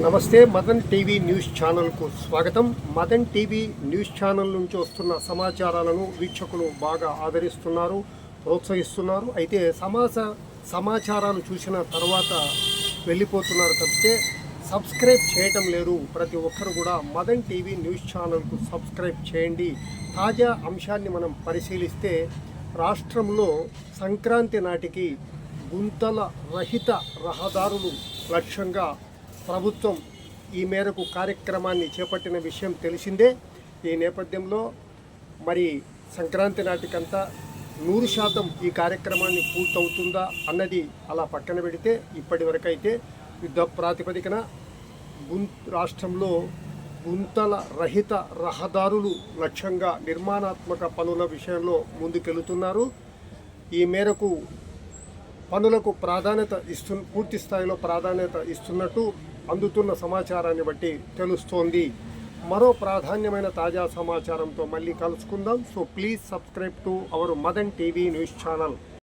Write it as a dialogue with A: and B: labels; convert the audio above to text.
A: నమస్తే Madan TV news ఛానల్కు స్వాగతం. మదన్ టీవీ న్యూస్ ఛానల్ నుంచి వస్తున్న సమాచారాలను వీక్షకులు బాగా ఆదరిస్తున్నారు ప్రోత్సహిస్తున్నారు. అయితే సమాచ సమాచారాలు చూసిన తర్వాత వెళ్ళిపోతున్నారు తప్పితే సబ్స్క్రైబ్ చేయటం లేదు. ప్రతి ఒక్కరు కూడా మదన్ టీవీ న్యూస్ ఛానల్కు సబ్స్క్రైబ్ చేయండి. తాజా అంశాన్ని మనం పరిశీలిస్తే రాష్ట్రంలో సంక్రాంతి నాటికి గుంతల రహిత రహదారులు లక్ష్యంగా ప్రభుత్వం ఈ మేరకు కార్యక్రమాన్ని చేపట్టిన విషయం తెలిసిందే. ఈ నేపథ్యంలో మరి సంక్రాంతి నాటికంతా నూరు శాతం ఈ కార్యక్రమాన్ని పూర్తవుతుందా అన్నది అలా పక్కన పెడితే ఇప్పటి వరకైతే యుద్ధ ప్రాతిపదికన గుం రాష్ట్రంలో గుంతల రహిత రహదారులు లక్ష్యంగా నిర్మాణాత్మక పనుల విషయంలో ముందుకెళ్తున్నారు. ఈ మేరకు పనులకు ప్రాధాన్యత ఇస్తు పూర్తి స్థాయిలో ప్రాధాన్యత ఇస్తున్నట్టు అందుతున్న సమాచారాన్ని బట్టి తెలుస్తోంది. మరో ప్రాధాన్యమైన తాజా సమాచారంతో మళ్ళీ కలుసుకుందాం. So please subscribe to our Madan TV news channel